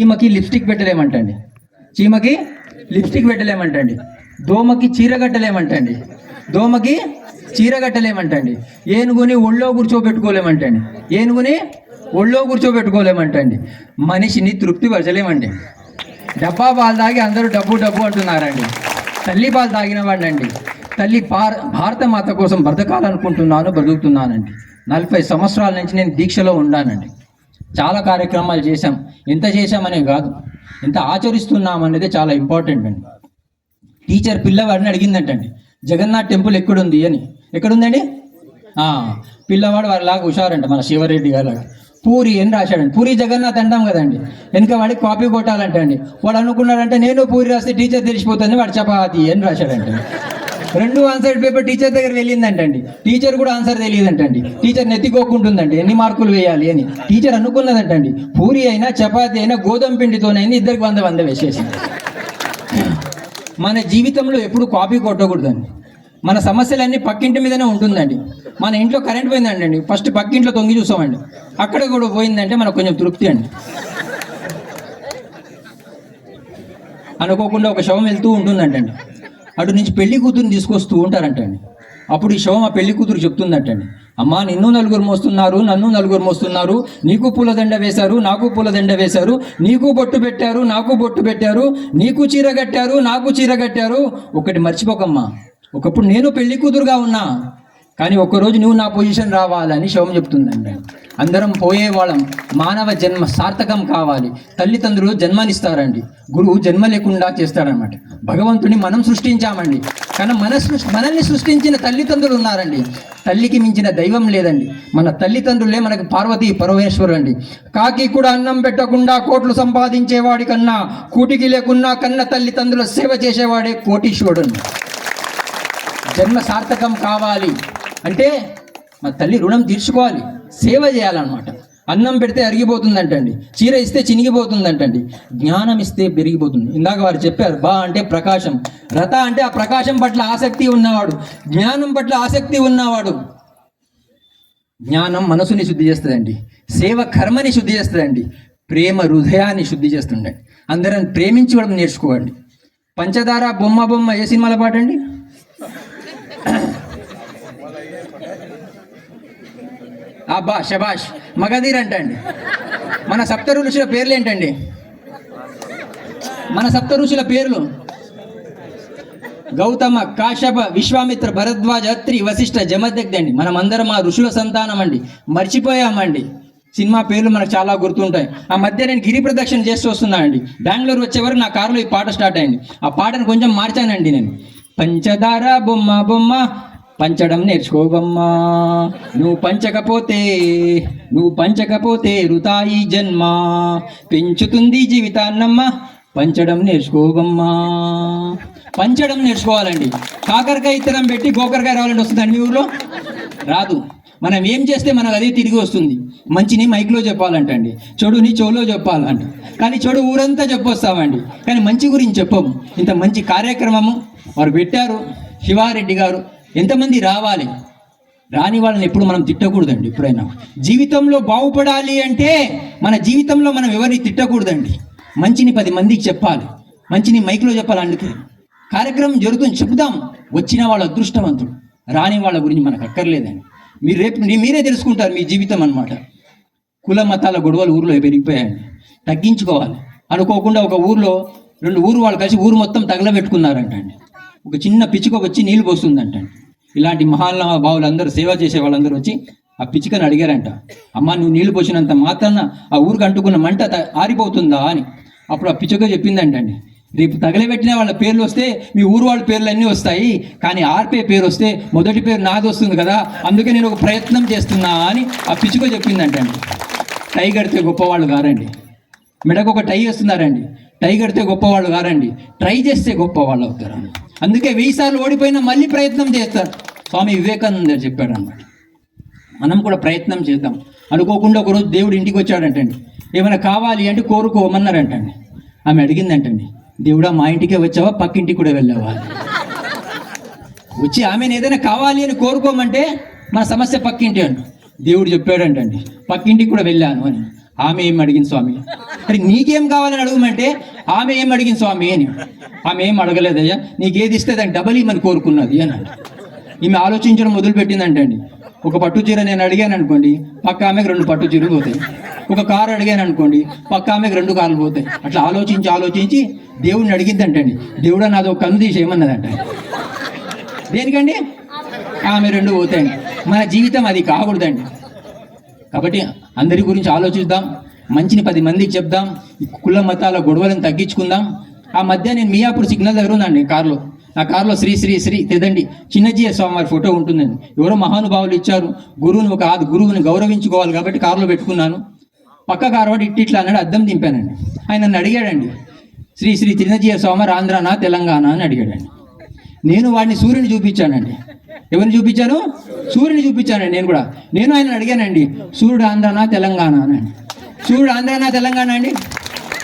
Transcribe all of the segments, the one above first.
చీమకి lipstick పెట్టలేమంటండి. చీమకి lipstick పెట్టలేమంటండి. దోమకి చీర కట్టలేమంటండి. దోమకి చీర కట్టలేమంటండి. ఏనుగుని ఒళ్ళో కూర్చోబెట్టుకోలేమంటండి. ఏనుగుని ఒళ్ళో కూర్చోబెట్టుకోలేమంటండి. మనిషిని తృప్తి పరచలేమండి డబ్బా పాలు తాగి అందరూ డబ్బు డబ్బు అంటున్నారండి. తల్లి పాలు తాగిన వాడినండి. తల్లి భార భారత మాత కోసం బ్రతకాలనుకుంటున్నాను బ్రతుకుతున్నానండి. నలభై సంవత్సరాల నుంచి నేను దీక్షలో ఉన్నానండి. చాలా కార్యక్రమాలు చేశాం. ఎంత చేశామనే కాదు. ఎంత ఆచరిస్తున్నాం అనేది చాలా ఇంపార్టెంట్ అండి. టీచర్ పిల్లవాడిని అడిగిందంటండి జగన్నాథ్ టెంపుల్ ఎక్కడుంది? అని. ఎక్కడుందండి? పిల్లవాడు వారిలాగా హుషారంట మన శివరెడ్డి గారిలాగా. పూరి అని రాశాడండి. పూరి జగన్నాథ్ అంటాం కదండి. వెనుక వాడికి కాపీ కొట్టాలంటే అండి వాడు అనుకున్నాడంటే నేను పూరి రాస్తే టీచర్ తెలిసిపోతుంది వాడు చపాతి అని రాశాడంటే రెండు ఆన్సర్ పేపర్ టీచర్ దగ్గర వెళ్ళిందంటండి. టీచర్ కూడా ఆన్సర్ తెలియదంటండి. టీచర్ నెత్తికోకుంటుందండి. ఎన్ని మార్కులు వేయాలి అని. టీచర్ అనుకున్నదంటండి. పూరి అయినా చపాతి అయినా గోధుమ పిండితోనైనా ఇద్దరికి వంద వంద వేసేసింది మన జీవితంలో ఎప్పుడు కాపీ కొట్టకూడదండి. మన సమస్యలన్నీ పక్కింటి మీదనే ఉంటుందండి. మన ఇంట్లో కరెంట్ పోయిందండి అండి ఫస్ట్ పక్కింట్లో తొంగి చూసామండి. అక్కడ కూడా పోయిందంటే మనకు కొంచెం తృప్తి అండి. అనుకోకుండా ఒక శవం వెళ్తూ ఉంటుందంటండి. అటు నుంచి పెళ్ళి కూతురుని తీసుకొస్తూ ఉంటారంటండి. అప్పుడు ఈ శవం ఆ పెళ్ళి కూతురు చెప్తుందంటండి. అమ్మా నిన్ను నలుగురు మోస్తున్నారు నన్ను నలుగురు మోస్తున్నారు నీకు పూలదండ వేశారు నాకు పూలదండ వేశారు నీకు బొట్టు పెట్టారు నాకు బొట్టు పెట్టారు నీకు చీర కట్టారు నాకు చీర కట్టారు. ఒకటి మర్చిపోకమ్మా. ఒకప్పుడు నేను పెళ్ళి కూతురుగా ఉన్నా. కానీ ఒకరోజు నువ్వు నా పొజిషన్ రావాలని శవం చెప్తుందండి. అందరం పోయేవాళ్ళం మానవ జన్మ సార్థకం కావాలి. తల్లిదండ్రులు జన్మనిస్తారండి. గురువు జన్మ లేకుండా చేస్తాడనమాట భగవంతుని మనం సృష్టించామండి. కానీ మన సృష్టి మనల్ని సృష్టించిన తల్లిదండ్రులు ఉన్నారండి. తల్లికి మించిన దైవం లేదండి. మన తల్లిదండ్రులే మనకు పార్వతి పరమేశ్వరు అండి కాకి కూడా అన్నం పెట్టకుండా కోట్లు సంపాదించేవాడి కన్నా కూటికి లేకున్నా కన్న తల్లిదండ్రుల సేవ చేసేవాడే కోటీశ్వరుడు. జన్మ సార్థకం కావాలి. అంటే మా తల్లి రుణం తీర్చుకోవాలి సేవ చేయాలన్నమాట. అన్నం పెడితే అరిగిపోతుందంటండి చీర ఇస్తే చినిగిపోతుందంటండి జ్ఞానం ఇస్తే పెరిగిపోతుంది. ఇందాక వారు చెప్పారు బా అంటే ప్రకాశం రథ అంటే ఆ ప్రకాశం పట్ల ఆసక్తి ఉన్నవాడు జ్ఞానం పట్ల ఆసక్తి ఉన్నవాడు. జ్ఞానం మనసుని శుద్ధి చేస్తుందండి సేవ కర్మని శుద్ధి చేస్తుందండి ప్రేమ హృదయాన్ని శుద్ధి చేస్తుండండి. అందరం ప్రేమించుకోవడం నేర్చుకోండి పంచదార బొమ్మ బొమ్మ ఏ సినిమాల పాట అండి అబ్బా శబాష్ మగధీర్ అంటండి. మన సప్త ఋషుల పేర్లు ఏంటండి మన సప్త ఋషుల పేర్లు? గౌతమ కాశ్యప విశ్వామిత్ర భరద్వాజ అత్రి వశిష్ఠ జమదగ్ధ అండి. మనం అందరం ఆ ఋషుల సంతానం అండి. మర్చిపోయామండి. సినిమా పేర్లు మనకు చాలా గుర్తుంటాయి. ఆ మధ్య నేను గిరి ప్రదక్షిణ చేస్తూ వస్తున్నానండి బెంగళూరు వచ్చే వరకు నా కారులో ఈ పాట స్టార్ట్ అయింది. ఆ పాటను కొంచెం మార్చానండి నేను. పంచదార బొమ్మ బొమ్మ పంచడం నేర్చుకోవమ్మా. నువ్వు పంచకపోతే నువ్వు పంచకపోతే రుతాయి జన్మ. పెంచుతుంది జీవితాన్నమ్మా. పంచడం నేర్చుకోవమ్మా. పంచడం నేర్చుకోవాలండి. కాకరకాయ ఇత్తనం పెట్టి గోకరకాయ రావాలంటే వస్తుందండి మీ ఊర్లో? రాదు. మనం ఏం చేస్తే మనకు అదే తిరిగి వస్తుంది. మంచిని మైక్లో చెప్పాలంటండి. చెడుని చెవులో చెప్పాలంట. కానీ చెడు ఊరంతా చెప్పొస్తామండి. కానీ మంచి గురించి చెప్పము ఇంత మంచి కార్యక్రమము వారు పెట్టారు. శివారెడ్డి గారు ఎంతమంది రావాలి? రాని వాళ్ళని ఎప్పుడు మనం తిట్టకూడదండి ఎప్పుడైనా. జీవితంలో బాగుపడాలి అంటే మన జీవితంలో మనం ఎవరిని తిట్టకూడదండి. మంచిని పది మందికి చెప్పాలి. మంచిని మైక్లో చెప్పాలి అందుకే. కార్యక్రమం జరుగుతుంది చెబుదాం. వచ్చిన వాళ్ళ అదృష్టవంతుడు. రాని వాళ్ళ గురించి మనకు అక్కర్లేదండి. మీరు రేపు మీరే తెలుసుకుంటారు మీ జీవితం అన్నమాట. కుల మతాల గొడవలు ఊర్లో పెరిగిపోయాయండి. తగ్గించుకోవాలి. అనుకోకుండా ఒక ఊర్లో రెండు ఊరు వాళ్ళు కలిసి ఊరు మొత్తం తగలబెట్టుకున్నారంటండి. ఒక చిన్న పిచ్చుక వచ్చి నీళ్ళు పోస్తుందంటండి. ఇలాంటి మహాల బావులందరూ సేవ చేసే వాళ్ళందరూ వచ్చి ఆ పిచ్చుకని అడిగారంట. అమ్మ నువ్వు నీళ్ళు పోసినంత మాత్రాన ఆ ఊరికి అంటుకున్న మంట త- ఆరిపోతుందా? అని. అప్పుడు ఆ పిచ్చుక చెప్పిందంటండి. రేపు తగలబెట్టిన వాళ్ళ పేర్లు వస్తే మీ ఊరు వాళ్ళ పేర్లు అన్నీ వస్తాయి. కానీ ఆర్పే పేరు వస్తే మొదటి పేరు నాది వస్తుంది కదా. అందుకే నేను ఒక ప్రయత్నం చేస్తున్నా అని ఆ పిచ్చుక చెప్పిందంటండి. టై కడితే గొప్పవాళ్ళు కారండి. మెడకు ఒక టై వేస్తున్నారండి. టై కడితే గొప్పవాళ్ళు కారండి. ట్రై చేస్తే గొప్పవాళ్ళు అవుతారు అందుకే వెయ్యి సార్లు ఓడిపోయినా మళ్ళీ ప్రయత్నం చేస్తారు. స్వామి వివేకానంద చెప్పాడు అనమాట మనం కూడా ప్రయత్నం చేద్దాం. అనుకోకుండా ఒకరోజు దేవుడు ఇంటికి వచ్చాడంటండి. ఏమైనా కావాలి అంటే కోరుకోమన్నారంటండి. ఆమె అడిగిందంటండి దేవుడా మా ఇంటికే వచ్చావా? పక్కింటికి కూడా వెళ్ళావా? వచ్చి ఆమెను ఏదైనా కావాలి అని కోరుకోమంటే మన సమస్య పక్కింటి అంట. దేవుడు చెప్పాడంటండి పక్కింటికి కూడా వెళ్ళాను అని. ఆమె ఏం అడిగింది స్వామి? మరి నీకేం కావాలని అడగమంటే ఆమె ఏం అడిగింది స్వామి? అని. ఆమె ఏం అడగలేదయ్యా నీకేది ఇస్తే దాన్ని డబల్ ఇమ్మని కోరుకున్నది అని ఈమె ఆలోచించడం మొదలుపెట్టిందంటండి. ఒక పట్టు చీర నేను అడిగాను అనుకోండి పక్క ఆమెకు రెండు పట్టు చీరలు పోతాయి. ఒక కారు అడిగాను అనుకోండి పక్క ఆమెకు రెండు కార్లు పోతాయి. అట్లా ఆలోచించి ఆలోచించి దేవుడిని అడిగిందంటండి దేవుడు నాది ఒక కన్ను తీసేయమన్నదంట దేనికండి? ఆమె రెండు పోతాయండి మన జీవితం అది కాకూడదండి. కాబట్టి అందరి గురించి ఆలోచిద్దాం మంచిని పది మందికి చెప్దాం కుల మతాల గొడవలను తగ్గించుకుందాం. ఆ మధ్య నేను మియాపూర్ సిగ్నల్ దగ్గర ఉందండి కారులో. నా కారులో శ్రీ శ్రీ శ్రీ తెదండి. చిన్నజీయ స్వామివారి ఫోటో ఉంటుందండి. ఎవరో మహానుభావులు ఇచ్చారు. గురువుని ఒక ఆ గురువుని గౌరవించుకోవాలి కాబట్టి కారులో పెట్టుకున్నాను. పక్క కారు వాడు ఇట్టి ఇట్లా అన్నాడు అద్దం దింపానండి. ఆయన నన్ను అడిగాడండి శ్రీ శ్రీ చిన్నజీయ స్వామి ఆంధ్రానా తెలంగాణ అని అడిగాడండి. నేను వాడిని సూర్యుని చూపించానండి. ఎవరిని చూపించాను? సూర్యుని చూపించానండి నేను కూడా. నేను ఆయన అడిగానండి సూర్యుడు ఆంధ్రానా తెలంగాణ అని. సూర్యుడు ఆంధ్రానా తెలంగాణ అండి?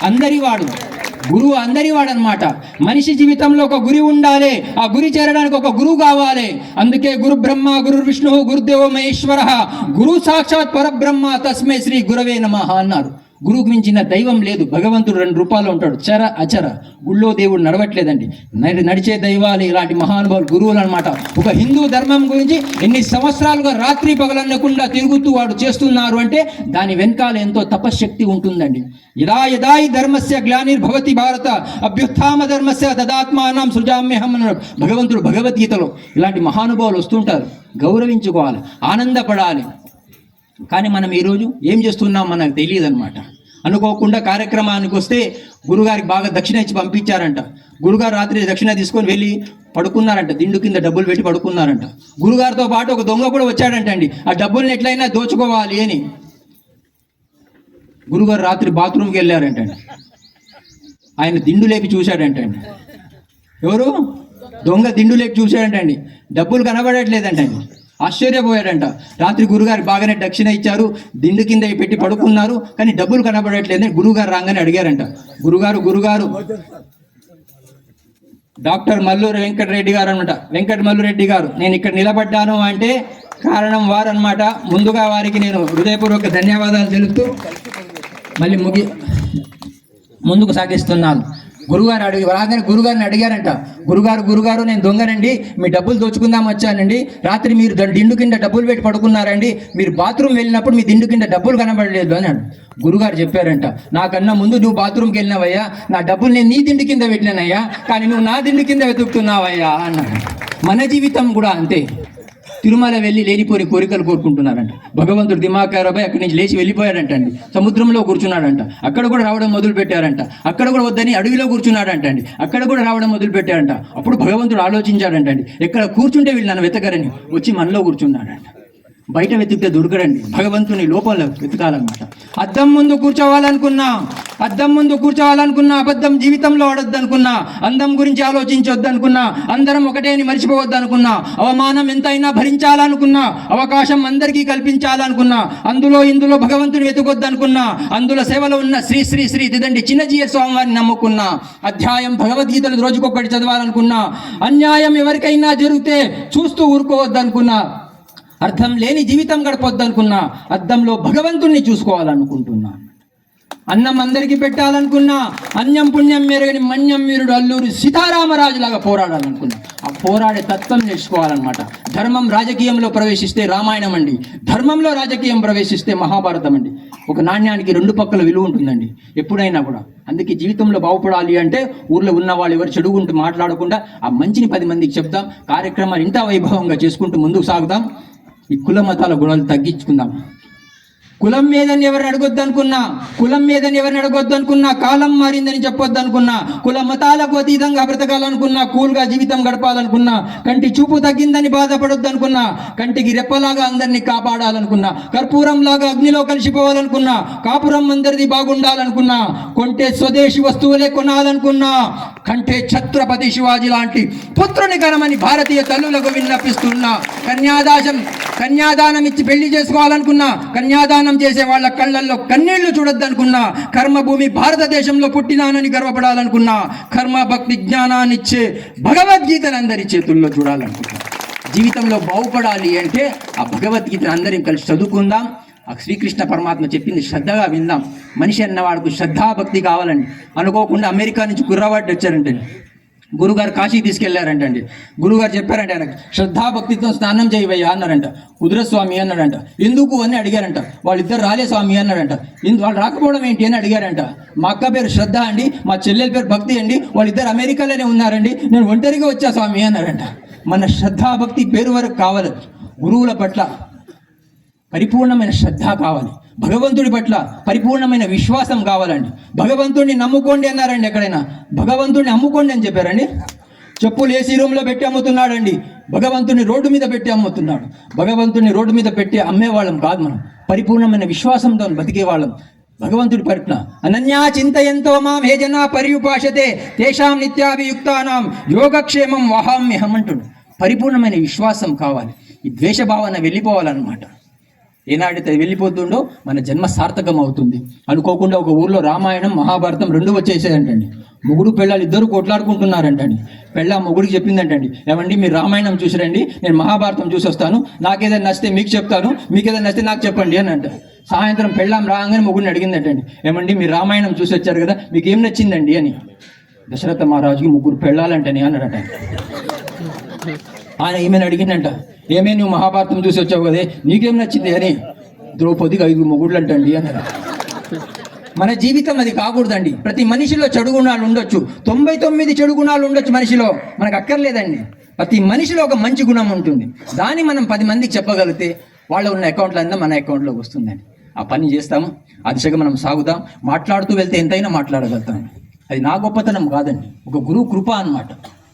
అందరి వాడు గురువు అందరి వాడనమాట మనిషి జీవితంలో ఒక గురి ఉండాలి ఆ గురి చేరడానికి ఒక గురువు కావాలి. అందుకే గురు బ్రహ్మ గురు విష్ణు గురుదేవ మహేశ్వర గురు సాక్షాత్ పరబ్రహ్మ తస్మై శ్రీ గురవే నమ అన్నారు. గురువుకు మించిన దైవం లేదు. భగవంతుడు రెండు రూపాలు ఉంటాడు. చర అచర. గుళ్ళో దేవుడు నడవట్లేదండి. నడిచే దైవాలు ఇలాంటి మహానుభావులు గురువులు అనమాట ఒక హిందూ ధర్మం గురించి ఎన్ని సంవత్సరాలుగా రాత్రి పగలన్నకుండా తిరుగుతూ వాడు చేస్తున్నారు అంటే దాని వెనకాల ఎంతో తపశ్శక్తి ఉంటుందండి. యదా యదా ధర్మస్య గ్లానిర్భవతి భారత అభ్యుత్థామ ధర్మస్య తదాత్మానం సృజామ్యహం అన్నాడు. భగవంతుడు భగవద్గీతలో ఇలాంటి మహానుభావులు వస్తుంటారు. గౌరవించుకోవాలి. ఆనందపడాలి. కానీ మనం ఈరోజు ఏం చేస్తున్నాం మనకు తెలియదు అనమాట అనుకోకుండా కార్యక్రమానికి వస్తే గురుగారికి బాగా దక్షిణ ఇచ్చి పంపించారంట. గురుగారు రాత్రి దక్షిణ తీసుకొని వెళ్ళి పడుకున్నారంట. దిండు కింద డబ్బులు పెట్టి పడుకున్నారంట. గురుగారితో పాటు ఒక దొంగ కూడా వచ్చాడంట అండి ఆ డబ్బుల్ని ఎట్లయినా దోచుకోవాలి అని. గురుగారు రాత్రి బాత్రూమ్కి వెళ్ళారంటండి. ఆయన దిండు లేపి చూశాడంటండి. ఎవరు? దొంగ దిండు లేపి చూశాడంటండి. డబ్బులు కనబడట్లేదంటండి. ఆశ్చర్యపోయాడంట. రాత్రి గురుగారు బాగానే దక్షిణ ఇచ్చారు దిండు కింద పెట్టి పడుకున్నారు కానీ డబ్బులు కనబడట్లేదని గురుగారు రాగానే అడిగారంట. గురుగారు గురుగారు. డాక్టర్ మల్లూరు వెంకటరెడ్డి గారు అనమాట వెంకట మల్లురెడ్డి గారు నేను ఇక్కడ నిలబడ్డాను అంటే కారణం వారు అనమాట ముందుగా వారికి నేను హృదయపూర్వక ధన్యవాదాలు తెలుపుతూ మళ్ళీ ముగి ముందుకు సాగిస్తున్నాను. గురుగారు అడిగి రాగానే గురుగారిని అడిగారంట. గురుగారు గురుగారు నేను దొంగనండి మీ డబ్బులు దోచుకుందాం వచ్చానండి. రాత్రి మీరు దిండు కింద డబ్బులు పెట్టి పడుకున్నారండి. మీరు బాత్రూమ్ వెళ్ళినప్పుడు మీ దిండు కింద డబ్బులు కనబడలేదు అన్నాడు. గురుగారు చెప్పారంట నాకన్నా ముందు నువ్వు బాత్రూమ్కి వెళ్ళినావయ్యా. నా డబ్బులు నేను నీ దిండు కింద పెట్టినానయ్యా. కానీ నువ్వు నా దిండు కింద వెతుకుతున్నావయ్యా అన్నాడు. మన జీవితం కూడా అంతే. తిరుమల వెళ్ళి లేనిపోని కోరికలు కోరుకుంటున్నారంట. భగవంతుడు దిమాకారాబాయ్ అక్కడి నుంచి లేచి వెళ్ళిపోయాడంటండి. సముద్రంలో కూర్చున్నాడంట. అక్కడ కూడా రావడం మొదలు పెట్టారంట. అక్కడ కూడా వద్దని అడవిలో కూర్చున్నాడంటండి. అక్కడ కూడా రావడం మొదలు పెట్టారంట. అప్పుడు భగవంతుడు ఆలోచించాడంటండి. ఎక్కడ కూర్చుంటే వీళ్ళు నన్ను వెతకరని వచ్చి మనలో కూర్చున్నాడంట. బయట వెతికితే దొరకడండి. భగవంతుని లోపల వెతకాలన్నమాట. అద్దం ముందు కూర్చోవాలనుకున్నా అద్దం ముందు కూర్చోవాలనుకున్నా అబద్ధం జీవితంలో ఆడొద్దనుకున్నా అందం గురించి ఆలోచించొద్దనుకున్నా అందరం ఒకటే అని మర్చిపోవద్దనుకున్నా అవమానం ఎంతైనా భరించాలనుకున్నా అవకాశం అందరికీ కల్పించాలనుకున్నా అందులో ఇందులో భగవంతుని వెతుకొద్దనుకున్నా అందులో సేవలో ఉన్న శ్రీ శ్రీ శ్రీ దిదండి చిన్నజీయ స్వామివారిని నమ్ముకున్నా అధ్యాయం భగవద్గీతలు రోజుకొకటి చదవాలనుకున్నా అన్యాయం ఎవరికైనా జరిగితే చూస్తూ ఊరుకోవద్దనుకున్నా అర్థం లేని జీవితం గడపొద్దనుకున్నా అద్దంలో భగవంతుణ్ణి చూసుకోవాలనుకుంటున్నా. అన్నం అందరికీ పెట్టాలనుకున్నా అన్యం పుణ్యం మెరగని మన్యం మీరుడు అల్లూరు సీతారామరాజు లాగా పోరాడాలనుకున్నా. ఆ పోరాడే తత్వం నేర్చుకోవాలన్నమాట. ధర్మం రాజకీయంలో ప్రవేశిస్తే రామాయణం అండి. ధర్మంలో రాజకీయం ప్రవేశిస్తే మహాభారతం అండి. ఒక నాణ్యానికి రెండు పక్కల విలువ ఉంటుందండి. ఎప్పుడైనా కూడా. అందుకే జీవితంలో బాగుపడాలి అంటే ఊర్లో ఉన్న వాళ్ళు ఎవరు చెడుగుంటూ మాట్లాడకుండా ఆ మంచిని పది మందికి చెప్తాం కార్యక్రమాలు ఇంత వైభవంగా చేసుకుంటూ ముందుకు సాగుదాం. ఈ కుల మతాల గొడవలు తగ్గించుకుందాం. కులం మీదని ఎవరిని అడగొద్దు అనుకున్నా కులం మీదని ఎవరిని అడగొద్దు అనుకున్నా కాలం మారిందని చెప్పొద్దు అనుకున్నా కుల మతాలకు అతీతంగా బ్రతకాలనుకున్నా కూల్గా జీవితం గడపాలనుకున్నా కంటి చూపు తగ్గిందని బాధపడొద్దు అనుకున్నా కంటికి రెప్పలాగా అందరినీ కాపాడాలనుకున్నా కర్పూరం లాగా అగ్నిలో కలిసిపోవాలనుకున్నా కాపురం అందరిది బాగుండాలనుకున్నా కొంటే స్వదేశీ వస్తువులే కొనాలనుకున్నా కంటే ఛత్రపతి శివాజీ లాంటి పుత్రుని కనమని భారతీయ తల్లులకు విన్నపిస్తున్నా కన్యాదాశం కన్యాదానం ఇచ్చి పెళ్ళి చేసుకోవాలనుకున్నా కన్యాదానం చేసే వాళ్ళ కళ్ళల్లో కన్నీళ్ళు చూడొద్దనుకున్నా కర్మభూమి భారతదేశంలో పుట్టినానని గర్వపడాలనుకున్నా కర్మ భక్తి జ్ఞానాన్ని ఇచ్చే భగవద్గీతను అందరి చేతుల్లో చూడాలనుకున్నా జీవితంలో బాగుపడాలి అంటే ఆ భగవద్గీతను అందరం కలిసి చదువుకుందాం. ఆ శ్రీకృష్ణ పరమాత్మ చెప్పింది శ్రద్ధగా విందాం. మనిషి అన్నవాడుకు శ్రద్ధాభక్తి కావాలండి అనుకోకుండా అమెరికా నుంచి కుర్రవాడి వచ్చారంటే గురుగారు కాశీ తీసుకెళ్ళారంటండి. గురుగారు చెప్పారంట ఆయనకు శ్రద్ధాభక్తితో స్నానం చేయవయ్యా అన్నారంట. కుదురస్వామి అన్నాడంట. ఎందుకు? అని అడిగారంట. వాళ్ళిద్దరు రాలే స్వామి అన్నాడంట. ఇందు వాళ్ళు రాకపోవడం ఏంటి అని అడిగారంట. మా అక్క పేరు శ్రద్ధ అండి మా చెల్లెల పేరు భక్తి అండి వాళ్ళిద్దరు అమెరికాలోనే ఉన్నారండి నేను ఒంటరిగా వచ్చా స్వామి అన్నారంట. మన శ్రద్ధాభక్తి పేరు వరకు కావాలి. గురువుల పట్ల పరిపూర్ణమైన శ్రద్ధ కావాలి. భగవంతుడి పట్ల పరిపూర్ణమైన విశ్వాసం కావాలండి. భగవంతుడిని నమ్ముకోండి అన్నారండి ఎక్కడైనా. భగవంతుడిని అమ్ముకోండి అని చెప్పారండి. చెప్పులు ఏసీ రూమ్లో పెట్టి అమ్ముతున్నాడండి. భగవంతుని రోడ్డు మీద పెట్టి అమ్ముతున్నాడు. భగవంతుని రోడ్డు మీద పెట్టి అమ్మేవాళ్ళం కాదు మనం. పరిపూర్ణమైన విశ్వాసంతో బతికే వాళ్ళం భగవంతుడి పట్ల అనన్యా చింతయంతో మాం హే జనా పర్యుపాషతే తేషాం నిత్యాభియుక్తానాం యోగక్షేమం వహామ్యహం అంటుండు. పరిపూర్ణమైన విశ్వాసం కావాలి. ఈ ద్వేషభావన వెళ్ళిపోవాలన్నమాట. ఏనాడైతే వెళ్ళిపోతుండో మన జన్మ సార్థకం అవుతుంది అనుకోకుండా ఒక ఊర్లో రామాయణం మహాభారతం రెండు వచ్చేసాయంటండి. ముగ్గురు పెళ్ళాలు ఇద్దరు కొట్లాడుకుంటున్నారంటండి. పెళ్ళ మొగుడికి చెప్పిందంటండి. ఏమండి మీరు రామాయణం చూసిరండి నేను మహాభారతం చూసి వస్తాను నాకేదైనా నచ్చితే మీకు చెప్తాను మీకు ఏదైనా నచ్చితే నాకు చెప్పండి అని అంట సాయంత్రం పెళ్ళాం రాగానే మొగుడిని అడిగిందంటండి. ఏమండి మీరు రామాయణం చూసి వచ్చారు కదా మీకు ఏం నచ్చిందండి అని. దశరథ మహారాజుకి ముగ్గురు పెళ్ళాలంటని అన్నాడట ఆయన ఏమైనా అడిగిందంట? ఏమే నువ్వు మహాభారతం చూసి వచ్చావు కదే? నీకేం నచ్చింది అని. ద్రౌపదికి ఐదు మొగుళ్ళు అంటండి అన్నారు మన జీవితం అది కాకూడదండి. ప్రతి మనిషిలో చెడు గుణాలు ఉండొచ్చు. తొంభై తొమ్మిది చెడు గుణాలు ఉండొచ్చు మనిషిలో. మనకు అక్కర్లేదండి. ప్రతి మనిషిలో ఒక మంచి గుణం ఉంటుంది. దాన్ని మనం పది మందికి చెప్పగలిగితే వాళ్ళ ఉన్న అకౌంట్లో అంతా మన అకౌంట్లోకి వస్తుందండి. ఆ పని చేస్తాము. ఆ దిశగా మనం సాగుదాం. మాట్లాడుతూ వెళ్తే ఎంతైనా మాట్లాడగలుగుతాం. అది నా గొప్పతనం కాదండి. ఒక గురువు కృప అన్నమాట.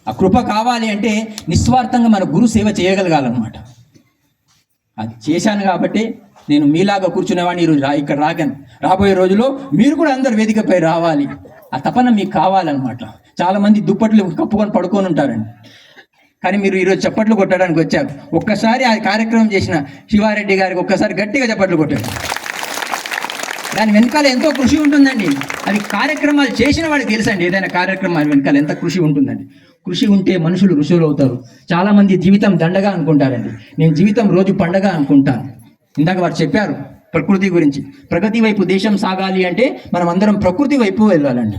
ఆ కృప కావాలి అంటే నిస్వార్థంగా మన గురు సేవ చేయగలగాలన్నమాట. అది చేశాను కాబట్టి నేను మీలాగా కూర్చునేవాడిని ఈరోజు రా ఇక్కడ రాగాను. రాబోయే రోజుల్లో మీరు కూడా అందరు వేదికపై రావాలి. ఆ తపన మీకు కావాలన్నమాట. చాలామంది దుప్పట్లు కప్పుకొని పడుకొని ఉంటారండి. కానీ మీరు ఈరోజు చప్పట్లు కొట్టడానికి వచ్చారు. ఒక్కసారి ఆ కార్యక్రమం చేసిన శివారెడ్డి గారికి ఒక్కసారి గట్టిగా చప్పట్లు కొట్టారు దాని వెనకాల ఎంతో కృషి ఉంటుందండి. అది కార్యక్రమాలు చేసిన వాడికి తెలుసండి. ఏదైనా కార్యక్రమాలు వెనకాల ఎంత కృషి ఉంటుందండి. కృషి ఉంటే మనుషులు ఋషులు అవుతారు చాలామంది జీవితం దండగా అనుకుంటారండి. నేను జీవితం రోజు పండగ అనుకుంటాను. ఇందాక వారు చెప్పారు ప్రకృతి గురించి. ప్రగతి వైపు దేశం సాగాలి అంటే మనం అందరం ప్రకృతి వైపు వెళ్ళాలండి.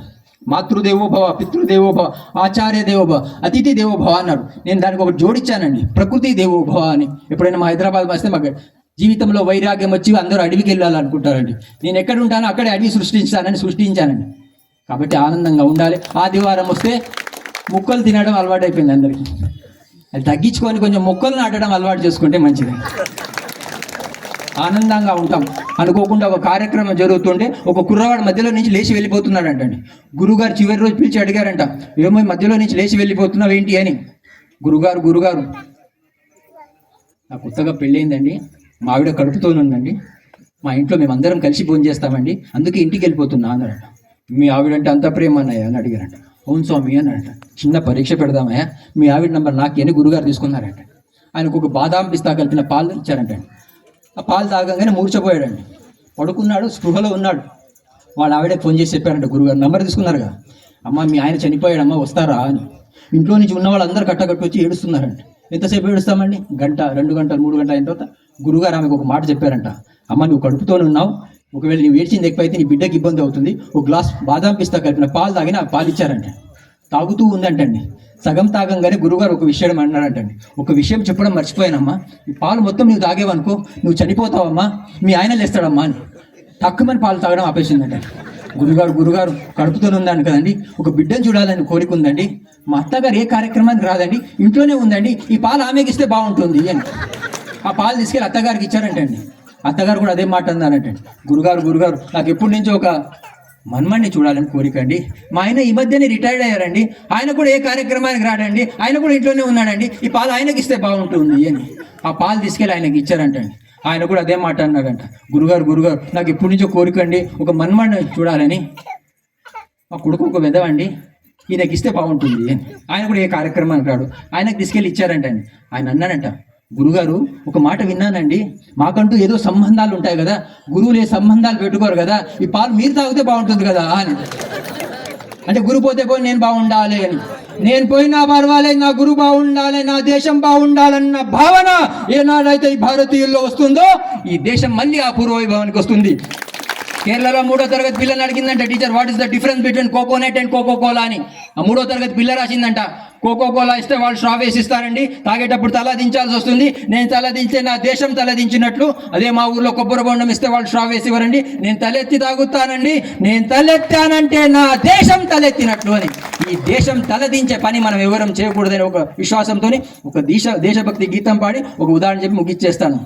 మాతృదేవోభవ పితృదేవోభవ ఆచార్య దేవోభవ అతిథి దేవోభవ అన్నారు. నేను దానికి ఒకటి జోడించానండి ప్రకృతి దేవోభవ అని. ఎప్పుడైనా మా హైదరాబాద్ వస్తే మాకు జీవితంలో వైరాగ్యం వచ్చి అందరూ అడవికి వెళ్ళాలనుకుంటారండి. నేను ఎక్కడ ఉంటానో అక్కడే అడవి సృష్టించానని సృష్టించానండి. కాబట్టి ఆనందంగా ఉండాలి. ఆదివారం వస్తే మొక్కలు తినడం అలవాటు అయిపోయింది అందరికీ. అది తగ్గించుకొని కొంచెం మొక్కలు నాటడం అలవాటు చేసుకుంటే మంచిది. ఆనందంగా ఉంటాం. అనుకోకుండా ఒక కార్యక్రమం జరుగుతుంటే ఒక కుర్రవాడు మధ్యలో నుంచి లేచి వెళ్ళిపోతున్నాడంటండి. గురుగారు చివరి రోజు పిలిచి అడిగారంట ఏమో మధ్యలో నుంచి లేచి వెళ్ళిపోతున్నావు ఏంటి అని? గురుగారు గురుగారు నా కొత్తగా పెళ్ళయిందండి మా ఆవిడ కడుపుతోనుందండి మా ఇంట్లో మేమందరం కలిసి భోజనం చేస్తామండి అందుకే ఇంటికి వెళ్ళిపోతున్నా అన్నాడట మీ ఆవిడంటే అంత ప్రేమ అన్నయ్య అని అడిగారంట. అవును స్వామి అని అంట. చిన్న పరీక్ష పెడదామయ్యా. మీ ఆవిడ నంబర్ నాకు ఎన్ని గురుగారు తీసుకున్నారంట. ఆయనకు ఒక బాదాం పిస్తా కలిపిన పాలు ఇచ్చారంట ఆ పాలు తాగంగానే మూర్చపోయాడండి పడుకున్నాడు స్పృహలో ఉన్నాడు. వాళ్ళ ఆవిడే ఫోన్ చేసి చెప్పారంట గురుగారు నంబర్ తీసుకున్నారుగా. అమ్మ మీ ఆయన చనిపోయాడమ్మా వస్తారా? అని. ఇంట్లో నుంచి ఉన్న వాళ్ళందరూ కట్టకట్టు వచ్చి ఏడుస్తున్నారంట. ఎంతసేపు ఏడుస్తామండి? గంట రెండు గంటలు మూడు గంటల అయిన తర్వాత గురుగారు ఆమెకు ఒక మాట చెప్పారంట. అమ్మ నువ్వు కడుపుతోనే ఉన్నావు. ఒకవేళ నువ్వు ఏడ్చింది ఎక్కువైతే నీ బిడ్డకి ఇబ్బంది అవుతుంది. ఒక గ్లాస్ బాదాం పిస్తా కలిపిన పాలు తాగిన ఆ పాలు ఇచ్చారంట తాగుతూ ఉందంటండి. సగం తాగంగానే గురుగారు ఒక విషయం అన్నారంటండి. ఒక విషయం చెప్పడం మర్చిపోయానమ్మా. ఈ పాలు మొత్తం నువ్వు తాగేవనుకో నువ్వు చనిపోతావమ్మా మీ ఆయన లేస్తాడమ్మా అని. తక్కువని పాలు తాగడం ఆపేసిందంట. గురుగారు గురుగారు కడుపుతోనే ఉందని కదండి. ఒక బిడ్డను చూడాలని కోరిక ఉందండి. మా అత్తగారు ఏ కార్యక్రమానికి రాదండి. ఇంట్లోనే ఉందండి. ఈ పాలు ఆమెకి ఇస్తే బాగుంటుంది అని. ఆ పాలు తీసుకెళ్ళి అత్తగారికి ఇచ్చారంటండి. అత్తగారు కూడా అదే మాట అన్నారంటండి గురుగారు గురుగారు నాకు ఎప్పటి నుంచి ఒక మన్మణ్ణి చూడాలని కోరిక అండి. మా ఆయన ఈ మధ్యనే రిటైర్డ్ అయ్యారండి. ఆయన కూడా ఏ కార్యక్రమానికి రాడండి. ఆయన కూడా ఇంట్లోనే ఉన్నాడండి. ఈ పాలు ఆయనకి ఇస్తే బాగుంటుంది అని. ఆ పాలు తీసుకెళ్ళి ఆయనకి ఇచ్చారంటండి ఆయన కూడా అదే మాట అన్నాడంట గురుగారు గురుగారు నాకు ఎప్పటి నుంచో కోరిక అండి. ఒక మన్మణ్ణి చూడాలని. మా కొడుకు ఒక వెదవండి ఈయనకి ఇస్తే బాగుంటుంది అని. ఆయన కూడా ఏ కార్యక్రమానికి రాడు. ఆయనకు తీసుకెళ్ళి ఇచ్చారంటండి. ఆయన అన్నాడంట గురుగారు ఒక మాట విన్నానండి. మాకంటూ ఏదో సంబంధాలు ఉంటాయి కదా. గురువులు ఏ సంబంధాలు పెట్టుకోరు కదా. ఈ పాలు మీరు తాగితే బాగుంటుంది కదా అని. అంటే గురు పోతే పోయి నేను బాగుండాలి అని. నేను పోయినా పర్వాలేదు నా గురువు బాగుండాలి నా దేశం బాగుండాలన్న భావన ఏనాడైతే ఈ భారతీయుల్లో వస్తుందో ఈ దేశం మళ్ళీ ఆ పూర్వవైభవానికి వస్తుంది. కేరళలో మూడో తరగతి పిల్లని అడిగిందంట teacher what is the difference between coconut and coca cola అని. ఆ మూడో తరగతి పిల్ల రాసిందంట. కోకో కోలా ఇస్తే వాళ్ళు స్ట్రా వేసిస్తారండి. తాగేటప్పుడు తల దించాల్సి వస్తుంది. నేను తల దించే నా దేశం తల దించినట్లు. అదే మా ఊర్లో కొబ్బరి బొండం ఇస్తే వాళ్ళు స్ట్రా వేసి ఇవ్వరండి నేను తలెత్తి తాగుతానండి. నేను తలెత్తానంటే నా దేశం తలెత్తినట్లు అని. ఈ దేశం తలదించే పని మనం ఎవరం చేయకూడదని ఒక విశ్వాసంతో ఒక దేశ దేశభక్తి గీతం పాడి ఒక ఉదాహరణ చెప్పి ముగిచ్చేస్తాను.